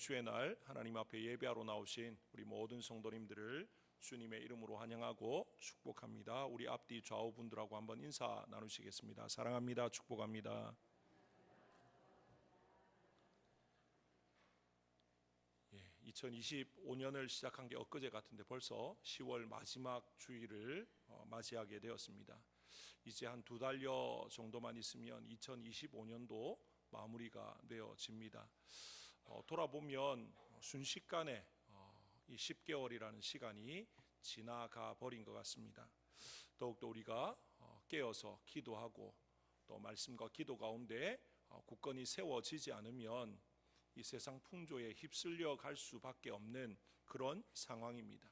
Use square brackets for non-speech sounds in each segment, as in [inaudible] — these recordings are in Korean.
주의 날 하나님 앞에 예배하러 나오신 우리 모든 성도님들을 주님의 이름으로 환영하고 축복합니다. 우리 앞뒤 좌우 분들하고 한번 인사 나누시겠습니다. 사랑합니다. 축복합니다. 예, 2025년을 시작한 게 엊그제 같은데 벌써 10월 마지막 주일을 어, 맞이하게 되었습니다. 이제 한 두 달여 정도만 있으면 2025년도 마무리가 되어집니다. 어, 돌아보면 순식간에 어, 이 10개월이라는 시간이 지나가 버린 것 같습니다. 더욱더 우리가 어, 깨어서 기도하고 또 말씀과 기도 가운데 어, 굳건히 세워지지 않으면 이 세상 풍조에 휩쓸려 갈 수밖에 없는 그런 상황입니다.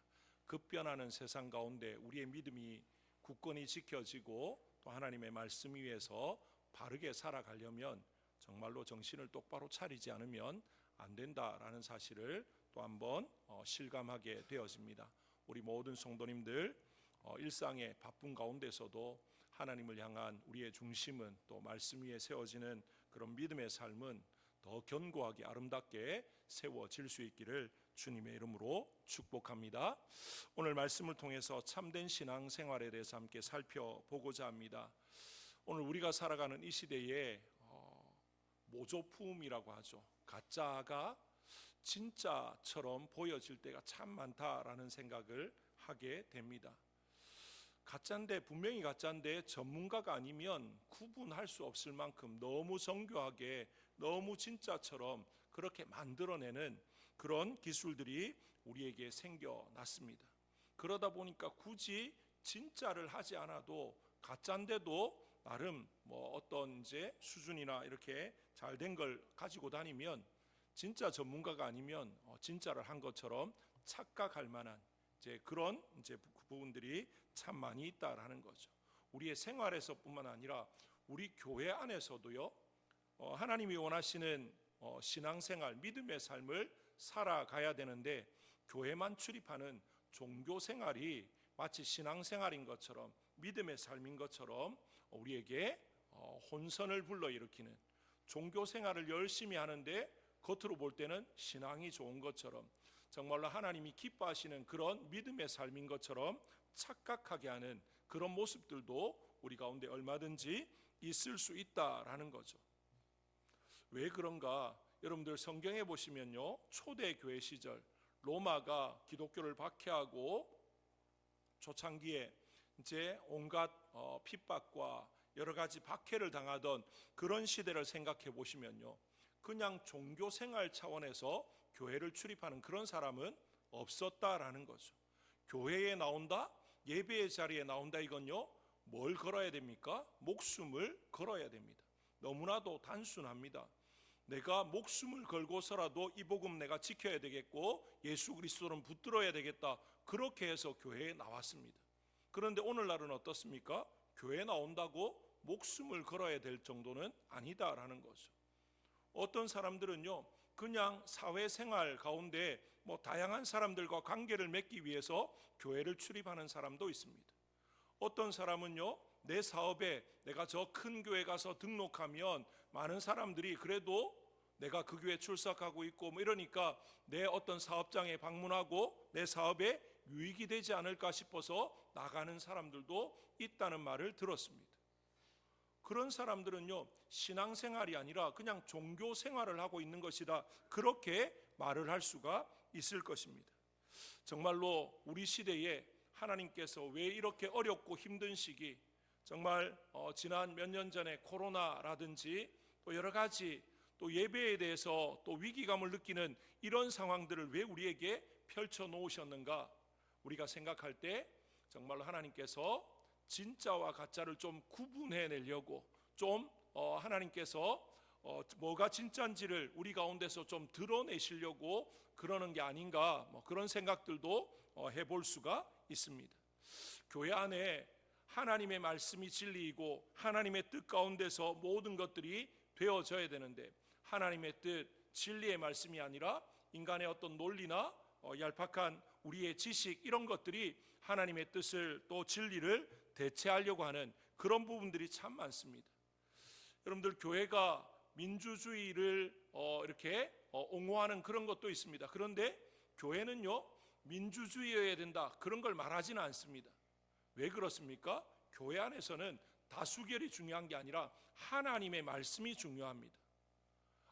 급변하는 세상 가운데 우리의 믿음이 굳건히 지켜지고 또 하나님의 말씀 위에서 바르게 살아가려면 정말로 정신을 똑바로 차리지 않으면 안 된다라는 사실을 또 한번 어, 실감하게 되어집니다. 우리 모든 성도님들 어, 일상의 바쁜 가운데서도 하나님을 향한 우리의 중심은 또 말씀 위에 세워지는 그런 믿음의 삶은 더 견고하게 아름답게 세워질 수 있기를 주님의 이름으로 축복합니다. 오늘 말씀을 통해서 참된 신앙 생활에 대해서 함께 살펴보고자 합니다. 오늘 우리가 살아가는 이 시대에 어, 모조품이라고 하죠. 가짜가 진짜처럼 보여질 때가 참 많다라는 생각을 하게 됩니다. 가짜인데 분명히 가짜인데 전문가가 아니면 구분할 수 없을 만큼 너무 정교하게 너무 진짜처럼 그렇게 만들어내는 그런 기술들이 우리에게 생겨났습니다. 그러다 보니까 굳이 진짜를 하지 않아도 가짜인데도 나름 뭐 어떤 이제 수준이나 이렇게 잘 된 걸 가지고 다니면 진짜 전문가가 아니면 어, 진짜를 한 것처럼 착각할 만한 이제 그런 이제 부- 부분들이 참 많이 있다라는 거죠. 우리의 생활에서뿐만 아니라 우리 교회 안에서도요. 어, 하나님이 원하시는 어, 신앙생활, 믿음의 삶을 살아가야 되는데 교회만 출입하는 종교 생활이 마치 신앙생활인 것처럼 믿음의 삶인 것처럼 우리에게 어, 혼선을 불러일으키는 종교 생활을 열심히 하는데 겉으로 볼 때는 신앙이 좋은 것처럼 정말로 하나님이 기뻐하시는 그런 믿음의 삶인 것처럼 착각하게 하는 그런 모습들도 우리 가운데 얼마든지 있을 수 있다라는 거죠. 왜 그런가? 여러분들 성경에 보시면요. 초대 교회 시절 로마가 기독교를 박해하고 초창기에 이제 온갖 어, 핍박과 여러 가지 박해를 당하던 그런 시대를 생각해 보시면요. 그냥 종교 생활 차원에서 교회를 출입하는 그런 사람은 없었다라는 거죠. 교회에 나온다, 예배의 자리에 나온다 이건요. 뭘 걸어야 됩니까? 목숨을 걸어야 됩니다. 너무나도 단순합니다. 내가 목숨을 걸고서라도 이 복음 내가 지켜야 되겠고 예수 그리스도는 붙들어야 되겠다. 그렇게 해서 교회에 나왔습니다. 그런데 오늘날은 어떻습니까? 교회 나온다고 목숨을 걸어야 될 정도는 아니다라는 거죠. 어떤 사람들은요, 그냥 사회생활 가운데 뭐 다양한 사람들과 관계를 맺기 위해서 교회를 출입하는 사람도 있습니다. 어떤 사람은요, 내 사업에 내가 저 큰 교회 가서 등록하면 많은 사람들이 그래도 내가 그 교회 출석하고 있고 뭐 이러니까 내 어떤 사업장에 방문하고 내 사업에 유익이 되지 않을까 싶어서 나가는 사람들도 있다는 말을 들었습니다. 그런 사람들은요, 신앙생활이 아니라 그냥 종교 생활을 하고 있는 것이다. 그렇게 말을 할 수가 있을 것입니다. 정말로 우리 시대에 하나님께서 왜 이렇게 어렵고 힘든 시기, 정말 어, 지난 몇 년 전에 코로나라든지 또 여러 가지 또 예배에 대해서 또 위기감을 느끼는 이런 상황들을 왜 우리에게 펼쳐 놓으셨는가? 우리가 생각할 때 정말로 하나님께서 진짜와 가짜를 좀 구분해 내려고 좀 어, 하나님께서 어, 뭐가 진짜인지를 우리 가운데서 좀 드러내시려고 그러는 게 아닌가 뭐 그런 생각들도 어, 해볼 수가 있습니다. 교회 안에 하나님의 말씀이 진리이고 하나님의 뜻 가운데서 모든 것들이 되어져야 되는데 하나님의 뜻 진리의 말씀이 아니라 인간의 어떤 논리나 어, 얄팍한 우리의 지식 이런 것들이 하나님의 뜻을 또 진리를 대체하려고 하는 그런 부분들이 참 많습니다. 여러분들 교회가 민주주의를 어, 이렇게 어, 옹호하는 그런 것도 있습니다. 그런데 교회는요 민주주의여야 된다 그런 걸 말하지는 않습니다. 왜 그렇습니까? 교회 안에서는 다수결이 중요한 게 아니라 하나님의 말씀이 중요합니다.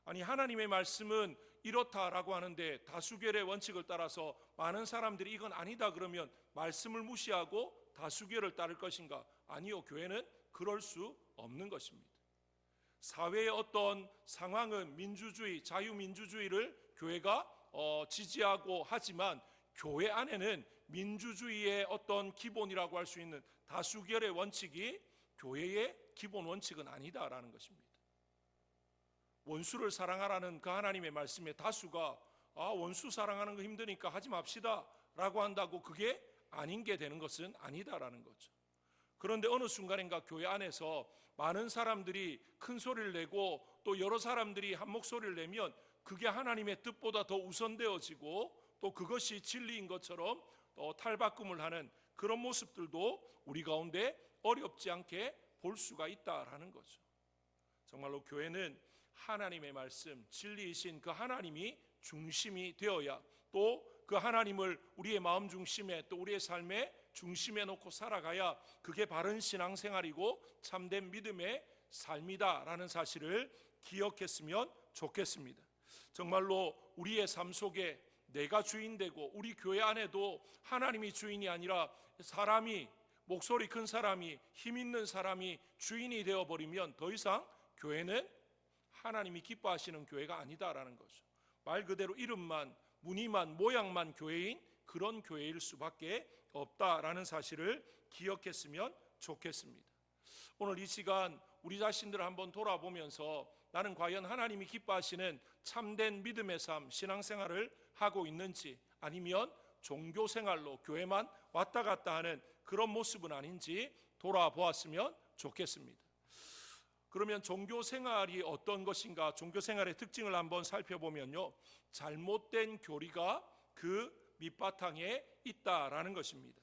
아니 하나님의 말씀은 이렇다라고 하는데 다수결의 원칙을 따라서 많은 사람들이 이건 아니다 그러면 말씀을 무시하고 다수결을 따를 것인가? 아니요. 교회는 그럴 수 없는 것입니다. 사회의 어떤 상황은 민주주의, 자유민주주의를 교회가 어, 지지하고 하지만 교회 안에는 민주주의의 어떤 기본이라고 할 수 있는 다수결의 원칙이 교회의 기본 원칙은 아니다라는 것입니다. 원수를 사랑하라는 그 하나님의 말씀에 다수가 아 원수 사랑하는 거 힘드니까 하지 맙시다 라고 한다고 그게 아닌 게 되는 것은 아니다라는 거죠. 그런데 어느 순간인가 교회 안에서 많은 사람들이 큰 소리를 내고 또 여러 사람들이 한 목소리를 내면 그게 하나님의 뜻보다 더 우선되어지고 또 그것이 진리인 것처럼 또 탈바꿈을 하는 그런 모습들도 우리 가운데 어렵지 않게 볼 수가 있다라는 거죠. 정말로 교회는 하나님의 말씀, 진리이신 그 하나님이 중심이 되어야 또 그 하나님을 우리의 마음 중심에 또 우리의 삶의 중심에 놓고 살아가야 그게 바른 신앙생활이고 참된 믿음의 삶이다라는 사실을 기억했으면 좋겠습니다. 정말로 우리의 삶 속에 내가 주인 되고 우리 교회 안에도 하나님이 주인이 아니라 사람이 목소리 큰 사람이 힘 있는 사람이 주인이 되어 버리면 더 이상 교회는 하나님이 기뻐하시는 교회가 아니다라는 거죠. 말 그대로 이름만 무늬만 모양만 교회인 그런 교회일 수밖에 없다라는 사실을 기억했으면 좋겠습니다. 오늘 이 시간 우리 자신들을 한번 돌아보면서 나는 과연 하나님이 기뻐하시는 참된 믿음의 삶, 신앙생활을 하고 있는지 아니면 종교 생활로 교회만 왔다 갔다 하는 그런 모습은 아닌지 돌아보았으면 좋겠습니다. 그러면 종교 생활이 어떤 것인가? 종교 생활의 특징을 한번 살펴보면요. 잘못된 교리가 그 밑바탕에 있다라는 것입니다.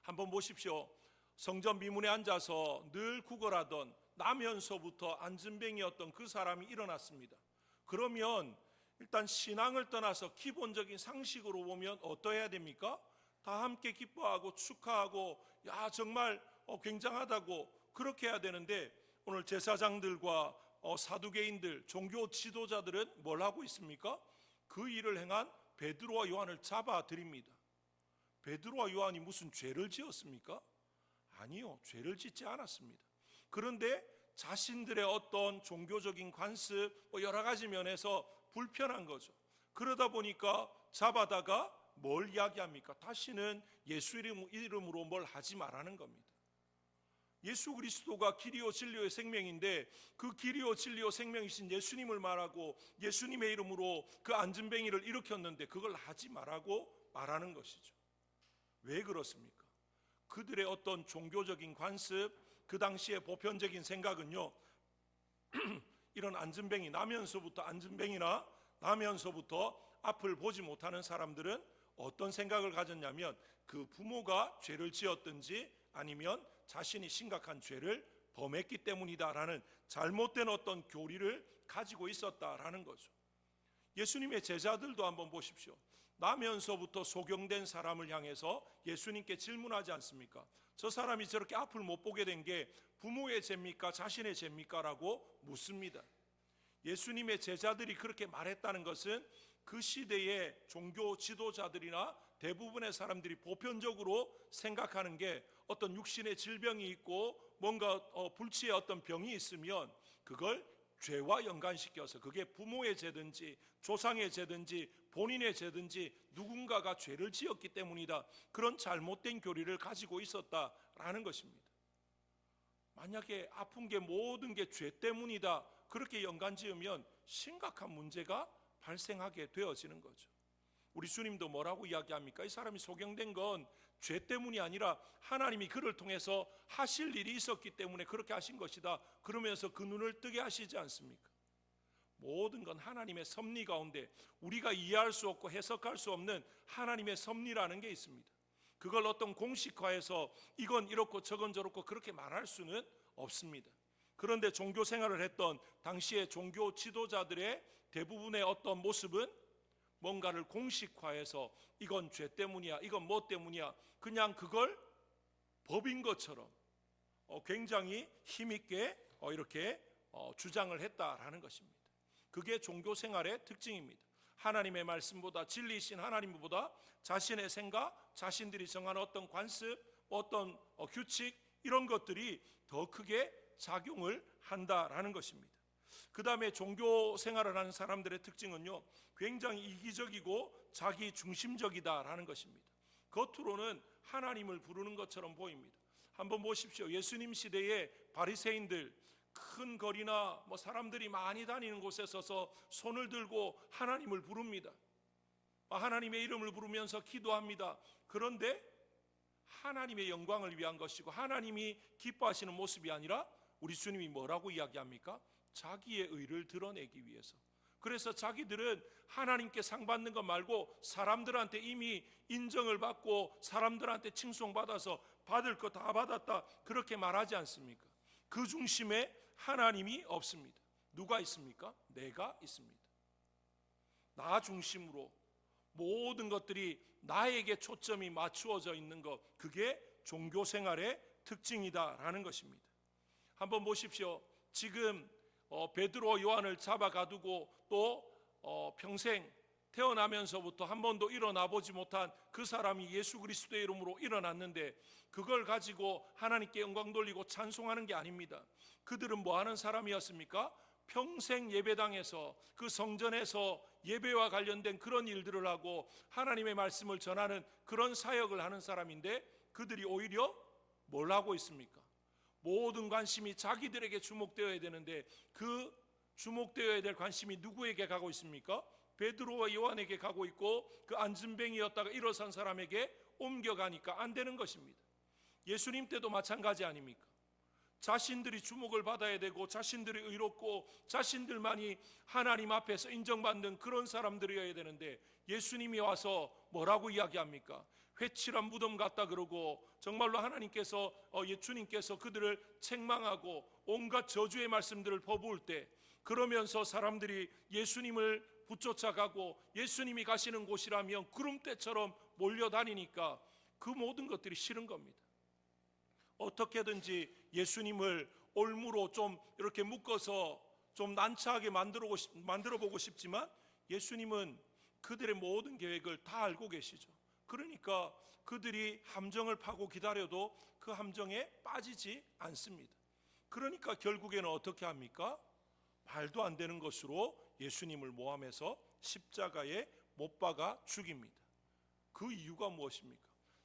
한번 보십시오. 성전 미문에 앉아서 늘 구걸하던 나면서부터 안진뱅이였던 그 사람이 일어났습니다. 그러면 일단 신앙을 떠나서 기본적인 상식으로 보면 어떠해야 됩니까? 다 함께 기뻐하고 축하하고 야 정말 어, 굉장하다고 그렇게 해야 되는데 오늘 제사장들과 어, 사두개인들 종교 지도자들은 뭘 하고 있습니까? 그 일을 행한 베드로와 요한을 잡아 드립니다. 베드로와 요한이 무슨 죄를 지었습니까? 아니요, 죄를 짓지 않았습니다. 그런데 자신들의 어떤 종교적인 관습 뭐 여러 가지 면에서 불편한 거죠. 그러다 보니까 잡아다가 뭘 이야기합니까? 다시는 예수 이름- 이름으로 뭘 하지 말라는 겁니다. 예수 그리스도가 길이요 진리요 생명인데 그 길이요 진리요 생명이신 예수님을 말하고 예수님의 이름으로 그 안진뱅이를 일으켰는데 그걸 하지 말라고 말하는 것이죠. 왜 그렇습니까? 그들의 어떤 종교적인 관습, 그 당시의 보편적인 생각은요. [clears throat] 이런 안진뱅이 나면서부터 안진뱅이나 나면서부터 앞을 보지 못하는 사람들은 어떤 생각을 가졌냐면 그 부모가 죄를 지었든지 아니면 자신이 심각한 죄를 범했기 때문이다라는 잘못된 어떤 교리를 가지고 있었다라는 거죠. 예수님의 제자들도 한번 보십시오. 나면서부터 소경된 사람을 향해서 예수님께 질문하지 않습니까? 저 사람이 저렇게 앞을 못 보게 된 게 부모의 죄입니까? 자신의 죄입니까? 라고 묻습니다. 예수님의 제자들이 그렇게 말했다는 것은 그 시대의 종교 지도자들이나 대부분의 사람들이 보편적으로 생각하는 게 어떤 육신의 질병이 있고 뭔가 어, 불치의 어떤 병이 있으면 그걸 죄와 연관시켜서 그게 부모의 죄든지 조상의 죄든지 본인의 죄든지 누군가가 죄를 지었기 때문이다. 그런 잘못된 교리를 가지고 있었다라는 것입니다. 만약에 아픈 게 모든 게 죄 때문이다. 그렇게 연관 지으면 심각한 문제가 발생하게 되어지는 거죠. 우리 주님도 뭐라고 이야기합니까? 이 사람이 소경된 건 죄 때문이 아니라 하나님이 그를 통해서 하실 일이 있었기 때문에 그렇게 하신 것이다. 그러면서 그 눈을 뜨게 하시지 않습니까? 모든 건 하나님의 섭리 가운데 우리가 이해할 수 없고 해석할 수 없는 하나님의 섭리라는 게 있습니다. 그걸 어떤 공식화해서 이건 이렇고 저건 저렇고 그렇게 말할 수는 없습니다. 그런데 종교 생활을 했던 당시의 종교 지도자들의 대부분의 어떤 모습은 뭔가를 공식화해서 이건 죄 때문이야, 이건 뭐 때문이야, 그냥 그걸 법인 것처럼 어, 굉장히 힘있게 어, 이렇게 어, 주장을 했다라는 것입니다. 그게 종교 생활의 특징입니다. 하나님의 말씀보다 진리이신 하나님보다 자신의 생각, 자신들이 정한 어떤 관습, 어떤 어, 규칙 이런 것들이 더 크게 작용을 한다라는 것입니다. 그 다음에 종교 생활을 하는 사람들의 특징은요, 굉장히 이기적이고 자기 중심적이다라는 것입니다. 겉으로는 하나님을 부르는 것처럼 보입니다. 한번 보십시오. 예수님 시대의 바리새인들 큰 거리나 뭐 사람들이 많이 다니는 곳에 서서 손을 들고 하나님을 부릅니다. 아, 하나님의 이름을 부르면서 기도합니다. 그런데 하나님의 영광을 위한 것이고 하나님이 기뻐하시는 모습이 아니라 우리 주님이 뭐라고 이야기합니까? 자기의 의를 드러내기 위해서. 그래서 자기들은 하나님께 상 받는 것 말고 사람들한테 이미 인정을 받고 사람들한테 칭송받아서 받을 거 다 받았다. 그렇게 말하지 않습니까? 그 중심에 하나님이 없습니다. 누가 있습니까? 내가 있습니다. 나 중심으로 모든 것들이 나에게 초점이 맞추어져 있는 것, 그게 종교 생활의 특징이다라는 것입니다. 한번 보십시오. 지금 어, 베드로 요한을 잡아 가두고 또 어, 평생 태어나면서부터 한 번도 일어나 보지 못한 그 사람이 예수 그리스도의 이름으로 일어났는데 그걸 가지고 하나님께 영광 돌리고 찬송하는 게 아닙니다. 그들은 뭐 하는 사람이었습니까? 평생 예배당에서 그 성전에서 예배와 관련된 그런 일들을 하고 하나님의 말씀을 전하는 그런 사역을 하는 사람인데 그들이 오히려 뭘 하고 있습니까? 모든 관심이 자기들에게 주목되어야 되는데 그 주목되어야 될 관심이 누구에게 가고 있습니까? 베드로와 요한에게 가고 있고 그 안진뱅이였다가 일어선 사람에게 옮겨가니까 안 되는 것입니다. 예수님 때도 마찬가지 아닙니까? 자신들이 주목을 받아야 되고 자신들이 의롭고 자신들만이 하나님 앞에서 인정받는 그런 사람들이어야 되는데 예수님이 와서 뭐라고 이야기합니까? 회칠한 무덤 같다 그러고 정말로 하나님께서 어, 예수님께서 그들을 책망하고 온갖 저주의 말씀들을 퍼부을 때 그러면서 사람들이 예수님을 붙쫓아가고 예수님이 가시는 곳이라면 구름대처럼 몰려다니니까 그 모든 것들이 싫은 겁니다. 어떻게든지 예수님을 올무로 좀 이렇게 묶어서 좀 난처하게 만들어 만들어 보고 싶지만 예수님은 그들의 모든 계획을 다 알고 계시죠. 그러니까 그들이 함정을 파고 기다려도 그 함정에 빠지지 않습니다. 그러니까 결국에는 어떻게 합니까? 말도 안 되는 것으로 예수님을 모함해서 십자가에 못 박아 죽입니다. 그 이유가 무엇입니까?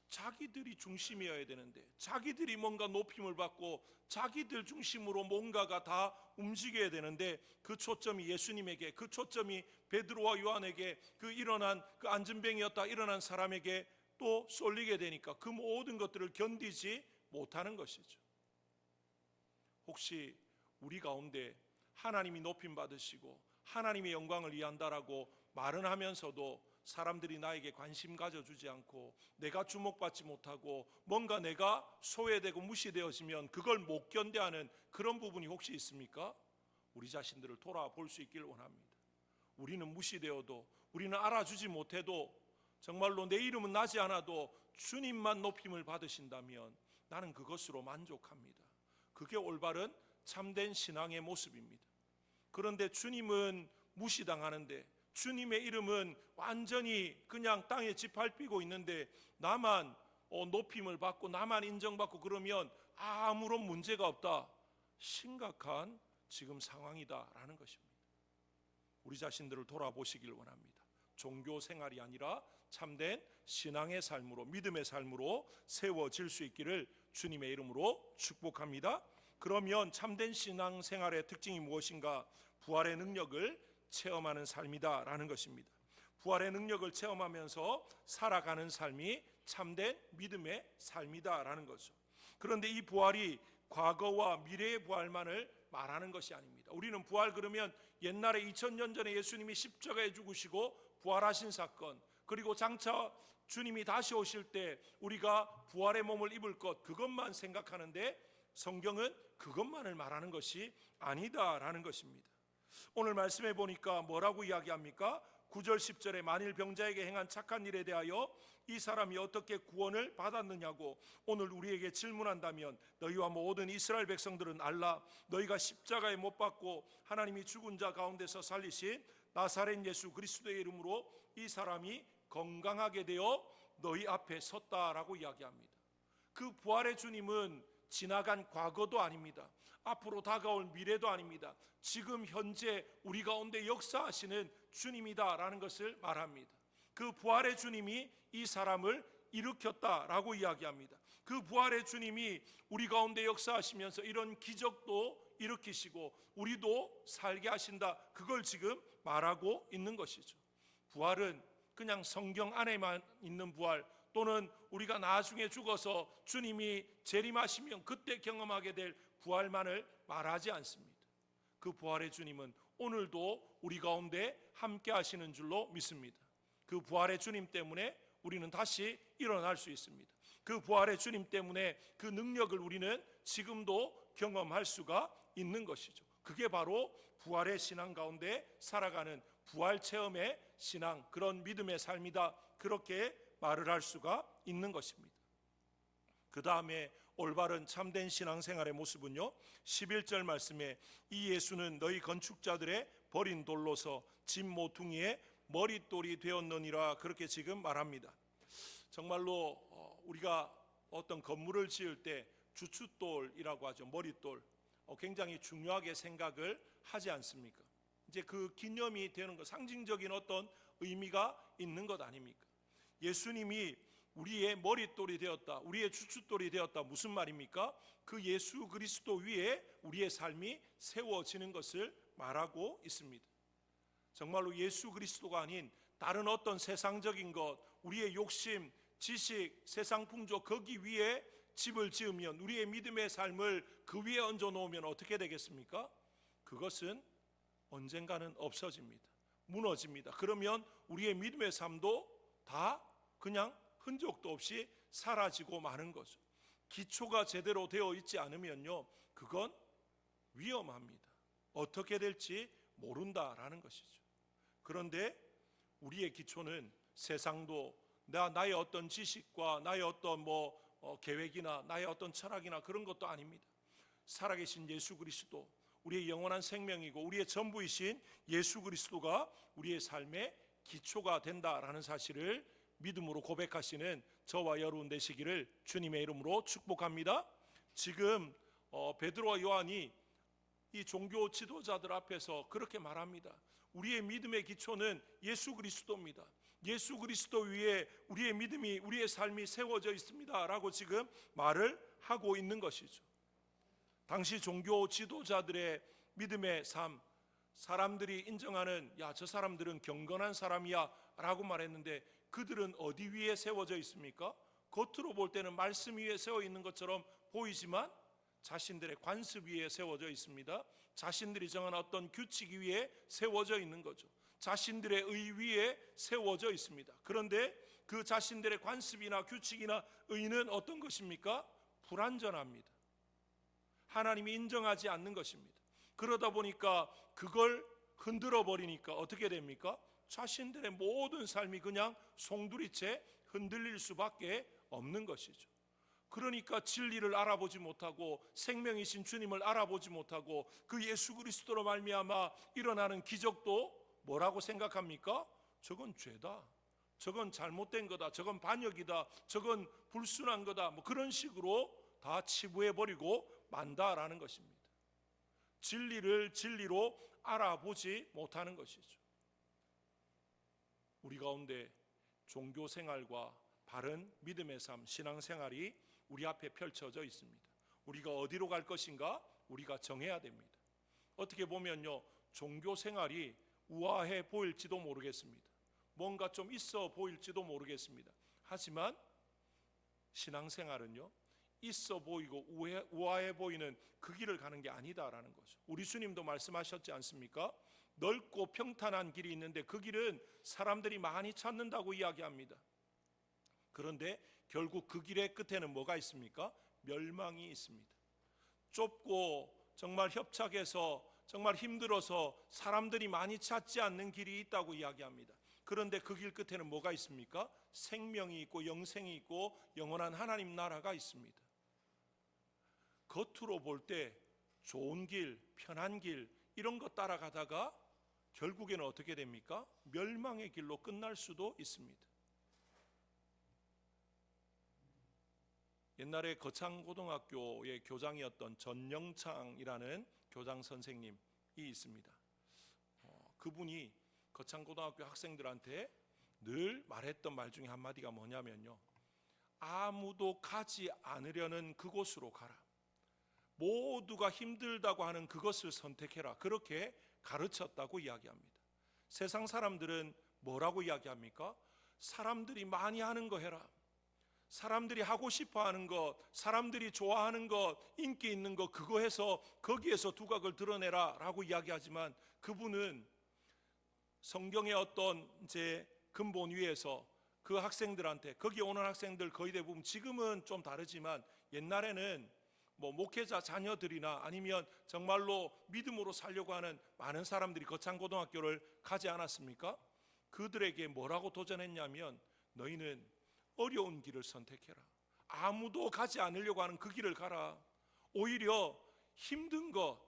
자기들이 중심이어야 되는데 자기들이 뭔가 높임을 받고 자기들 중심으로 뭔가가 다 움직여야 되는데 그 초점이 예수님에게 그 초점이 베드로와 요한에게 그 일어난 그 안전뱅이였다 일어난 사람에게 또 쏠리게 되니까 그 모든 것들을 견디지 못하는 것이죠. 혹시 우리 가운데 하나님이 높임 받으시고 하나님의 영광을 위한다라고 말은 하면서도 사람들이 나에게 관심 가져주지 않고 내가 주목받지 못하고 뭔가 내가 소외되고 무시되어지면 그걸 못 견뎌하는 그런 부분이 혹시 있습니까? 우리 자신들을 돌아볼 수 있길 원합니다. 우리는 무시되어도 우리는 알아주지 못해도 정말로 내 이름은 나지 않아도 주님만 높임을 받으신다면 나는 그것으로 만족합니다. 그게 올바른 참된 신앙의 모습입니다. 그런데 주님은 무시당하는데 주님의 이름은 완전히 그냥 땅에 짓밟히고 있는데 나만 어, 높임을 받고 나만 인정받고 그러면 아무런 문제가 없다. 심각한 지금 상황이다라는 것입니다. 우리 자신들을 돌아보시길 원합니다. 종교 생활이 아니라 참된 신앙의 삶으로 믿음의 삶으로 세워질 수 있기를 주님의 이름으로 축복합니다. 그러면 참된 신앙 생활의 특징이 무엇인가? 부활의 능력을 체험하는 삶이다라는 것입니다. 부활의 능력을 체험하면서 살아가는 삶이 참된 믿음의 삶이다라는 거죠. 그런데 이 부활이 과거와 미래의 부활만을 말하는 것이 아닙니다. 우리는 부활 그러면 옛날에 2000년 전에 예수님이 십자가에 죽으시고 부활하신 사건, 그리고 장차 주님이 다시 오실 때 우리가 부활의 몸을 입을 것 그것만 생각하는데 성경은 그것만을 말하는 것이 아니다라는 것입니다. 오늘 말씀해 보니까 뭐라고 이야기합니까? 9절 10절에 만일 병자에게 행한 착한 일에 대하여 이 사람이 어떻게 구원을 받았느냐고 오늘 우리에게 질문한다면 너희와 모든 이스라엘 백성들은 알라 너희가 십자가에 못 박고 하나님이 죽은 자 가운데서 살리신 나사렛 예수 그리스도의 이름으로 이 사람이 건강하게 되어 너희 앞에 섰다라고 이야기합니다. 그 부활의 주님은 지나간 과거도 아닙니다. 앞으로 다가올 미래도 아닙니다. 지금 현재 우리 가운데 역사하시는 주님이다라는 것을 말합니다. 그 부활의 주님이 이 사람을 일으켰다라고 이야기합니다. 그 부활의 주님이 우리 가운데 역사하시면서 이런 기적도 일으키시고 우리도 살게 하신다. 그걸 지금 말하고 있는 것이죠. 부활은 그냥 성경 안에만 있는 부활 또는 우리가 나중에 죽어서 주님이 재림하시면 그때 경험하게 될 부활만을 말하지 않습니다. 그 부활의 주님은 오늘도 우리 가운데 함께 하시는 줄로 믿습니다. 그 부활의 주님 때문에 우리는 다시 일어날 수 있습니다. 그 부활의 주님 때문에 그 능력을 우리는 지금도 경험할 수가 있는 것이죠. 그게 바로 부활의 신앙 가운데 살아가는 부활 체험의 신앙 그런 믿음의 삶이다. 그렇게 말을 할 수가 있는 것입니다. 그 다음에 올바른 참된 신앙생활의 모습은요. 11절 말씀에 이 예수는 너희 건축자들의 버린 돌로서 집 모퉁이의 머릿돌이 되었느니라 그렇게 지금 말합니다. 정말로 어, 우리가 어떤 건물을 지을 때 주춧돌이라고 하죠. 머릿돌. 어, 굉장히 중요하게 생각을 하지 않습니까? 이제 그 기념이 되는 것, 상징적인 어떤 의미가 있는 것 아닙니까? 예수님이 우리의 머릿돌이 되었다. 우리의 주춧돌이 되었다. 무슨 말입니까? 그 예수 그리스도 위에 우리의 삶이 세워지는 것을 말하고 있습니다. 정말로 예수 그리스도가 아닌 다른 어떤 세상적인 것, 우리의 욕심, 지식, 세상 풍조 거기 위에 집을 지으면 우리의 믿음의 삶을 그 위에 얹어 놓으면 어떻게 되겠습니까? 그것은 언젠가는 없어집니다. 무너집니다. 그러면 우리의 믿음의 삶도 다 그냥 흔적도 없이 사라지고 마는 거죠. 기초가 제대로 되어 있지 않으면요, 그건 위험합니다. 어떻게 될지 모른다라는 것이죠. 그런데 우리의 기초는 세상도 나 나의 어떤 지식과 나의 어떤 뭐 어, 계획이나 나의 어떤 철학이나 그런 것도 아닙니다. 살아계신 예수 그리스도, 우리의 영원한 생명이고 우리의 전부이신 예수 그리스도가 우리의 삶의 기초가 된다라는 사실을 믿음으로 고백하시는 저와 여러분 되시기를 주님의 이름으로 축복합니다. 지금 어, 베드로와 요한이 이 종교 지도자들 앞에서 그렇게 말합니다. 우리의 믿음의 기초는 예수 그리스도입니다. 예수 그리스도 위에 우리의 믿음이 우리의 삶이 세워져 있습니다라고 지금 말을 하고 있는 것이죠. 당시 종교 지도자들의 믿음의 삶 사람들이 인정하는 야 저 사람들은 경건한 사람이야라고 말했는데 그들은 어디 위에 세워져 있습니까? 겉으로 볼 때는 말씀 위에 세워 있는 것처럼 보이지만 자신들의 관습 위에 세워져 있습니다. 자신들이 정한 어떤 규칙 위에 세워져 있는 거죠. 자신들의 의 위에 세워져 있습니다. 그런데 그 자신들의 관습이나 규칙이나 의는 어떤 것입니까? 불완전합니다. 하나님이 인정하지 않는 것입니다. 그러다 보니까 그걸 흔들어 버리니까 어떻게 됩니까? 자신들의 모든 삶이 그냥 송두리째 흔들릴 수밖에 없는 것이죠. 그러니까 진리를 알아보지 못하고 생명이신 주님을 알아보지 못하고 그 예수 그리스도로 말미암아 일어나는 기적도 뭐라고 생각합니까? 저건 죄다. 저건 잘못된 거다. 저건 반역이다. 저건 불순한 거다. 뭐 그런 식으로 다 치부해 버리고 만다라는 것입니다. 진리를 진리로 알아보지 못하는 것이죠. 우리 가운데 종교 생활과 바른 믿음의 삶, 신앙 생활이 우리 앞에 펼쳐져 있습니다. 우리가 어디로 갈 것인가 우리가 정해야 됩니다. 어떻게 보면요, 종교 생활이 우아해 보일지도 모르겠습니다. 뭔가 좀 있어 보일지도 모르겠습니다. 하지만 신앙 생활은요, 있어 보이고 우아해, 보이는 그 길을 가는 게 아니다라는 거죠. 우리 주님도 말씀하셨지 않습니까? 넓고 평탄한 길이 있는데 그 길은 사람들이 많이 찾는다고 이야기합니다. 그런데 결국 그 길의 끝에는 뭐가 있습니까? 멸망이 있습니다. 좁고 정말 협착해서 정말 힘들어서 사람들이 많이 찾지 않는 길이 있다고 이야기합니다. 그런데 그 길 끝에는 뭐가 있습니까? 생명이 있고 영생이 있고 영원한 하나님 나라가 있습니다. 겉으로 볼 때 좋은 길, 편한 길 이런 거 따라가다가 결국에는 어떻게 됩니까? 멸망의 길로 끝날 수도 있습니다. 옛날에 거창고등학교의 교장이었던 전영창이라는 교장 선생님이 있습니다. 어, 그분이 거창고등학교 학생들한테 늘 말했던 말 중에 한마디가 뭐냐면요. 아무도 가지 않으려는 그곳으로 가라. 모두가 힘들다고 하는 그것을 선택해라. 그렇게 가르쳤다고 이야기합니다. 세상 사람들은 뭐라고 이야기합니까? 사람들이 많이 하는 거 해라. 사람들이 하고 싶어 하는 것, 사람들이 좋아하는 것, 인기 있는 것, 그거 해서 거기에서 두각을 드러내라 라고 이야기하지만 그분은 성경의 어떤 이제 근본 위에서 그 학생들한테 거기 오는 학생들 거의 대부분 지금은 좀 다르지만 옛날에는 뭐 목회자 자녀들이나 아니면 정말로 믿음으로 살려고 하는 많은 사람들이 거창고등학교를 가지 않았습니까? 그들에게 뭐라고 도전했냐면 너희는 어려운 길을 선택해라. 아무도 가지 않으려고 하는 그 길을 가라. 오히려 힘든 것,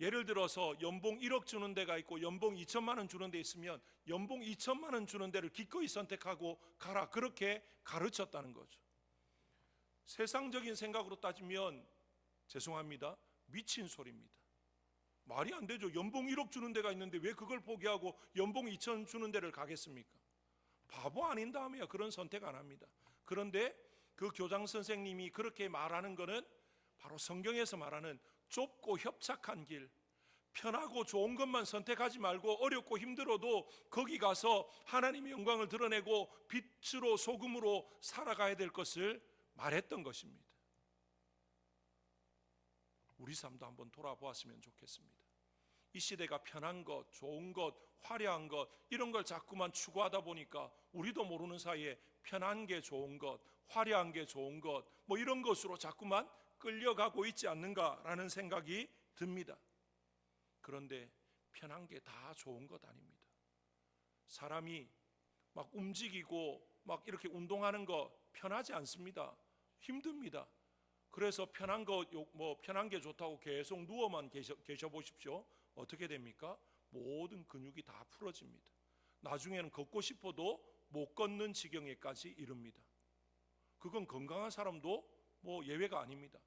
예를 들어서 연봉 1억 주는 데가 있고 연봉 2천만 원 주는 데 있으면 연봉 2천만 원 주는 데를 기꺼이 선택하고 가라. 그렇게 가르쳤다는 거죠. 세상적인 생각으로 따지면 죄송합니다. 미친 소리입니다. 말이 안 되죠. 연봉 1억 주는 데가 있는데 왜 그걸 포기하고 연봉 2천 주는 데를 가겠습니까? 바보 아닌 다음에야 그런 선택 안 합니다. 그런데 그 교장 선생님이 그렇게 말하는 것은 바로 성경에서 말하는 좁고 협착한 길, 편하고 좋은 것만 선택하지 말고 어렵고 힘들어도 거기 가서 하나님의 영광을 드러내고 빛으로 소금으로 살아가야 될 것을 말했던 것입니다. 우리 삶도 한번 돌아보았으면 좋겠습니다. 이 시대가 편한 것, 좋은 것, 화려한 것 이런 걸 자꾸만 추구하다 보니까 우리도 모르는 사이에 편한 게 좋은 것, 화려한 게 좋은 것, 뭐 이런 것으로 자꾸만 끌려가고 있지 않는가라는 생각이 듭니다. 그런데 편한 게 다 좋은 것 아닙니다. 사람이 막 움직이고 막 이렇게 운동하는 거 편하지 않습니다. 힘듭니다. 그래서 편한 거 뭐 편한 게 좋다고 계속 누워만 계셔, 계셔 보십시오. 어떻게 됩니까? 모든 근육이 다 풀어집니다. 나중에는 걷고 싶어도 못 걷는 지경에까지 이릅니다. 그건 건강한 사람도 뭐 예외가 아닙니다.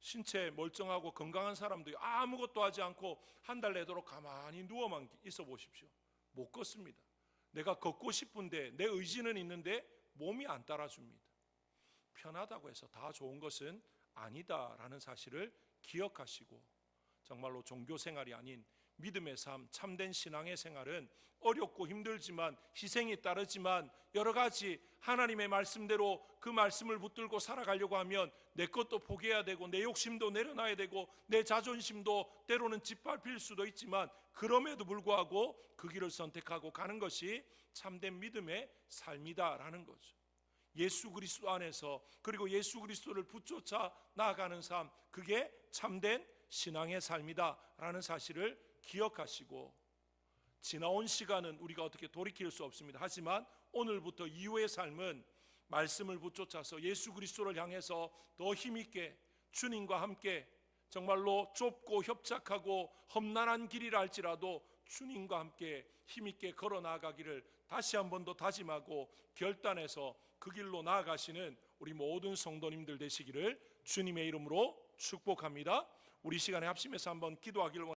신체 멀쩡하고 건강한 사람들이 아무것도 하지 않고 한 달 내도록 가만히 누워만 있어 보십시오. 못 걷습니다. 내가 걷고 싶은데 내 의지는 있는데 몸이 안 따라줍니다. 편하다고 해서 다 좋은 것은 아니다라는 사실을 기억하시고 정말로 종교 생활이 아닌 믿음의 삶, 참된 신앙의 생활은 어렵고 힘들지만 희생이 따르지만 여러 가지 하나님의 말씀대로 그 말씀을 붙들고 살아가려고 하면 내 것도 포기해야 되고 내 욕심도 내려놔야 되고 내 자존심도 때로는 짓밟힐 수도 있지만 그럼에도 불구하고 그 길을 선택하고 가는 것이 참된 믿음의 삶이다라는 거죠. 예수 그리스도 안에서 그리고 예수 그리스도를 붙쫓아 나아가는 삶 그게 참된 신앙의 삶이다라는 사실을 기억하시고 지나온 시간은 우리가 어떻게 돌이킬 수 없습니다. 하지만 오늘부터 이후의 삶은 말씀을 붙쫓아서 예수 그리스도를 향해서 더 힘있게 주님과 함께 정말로 좁고 협착하고 험난한 길이라 할지라도 주님과 함께 힘있게 걸어 나아가기를 다시 한 번 더 다짐하고 결단해서 그 길로 나아가시는 우리 모든 성도님들 되시기를 주님의 이름으로 축복합니다. 우리 시간에 합심해서 한번 기도하기를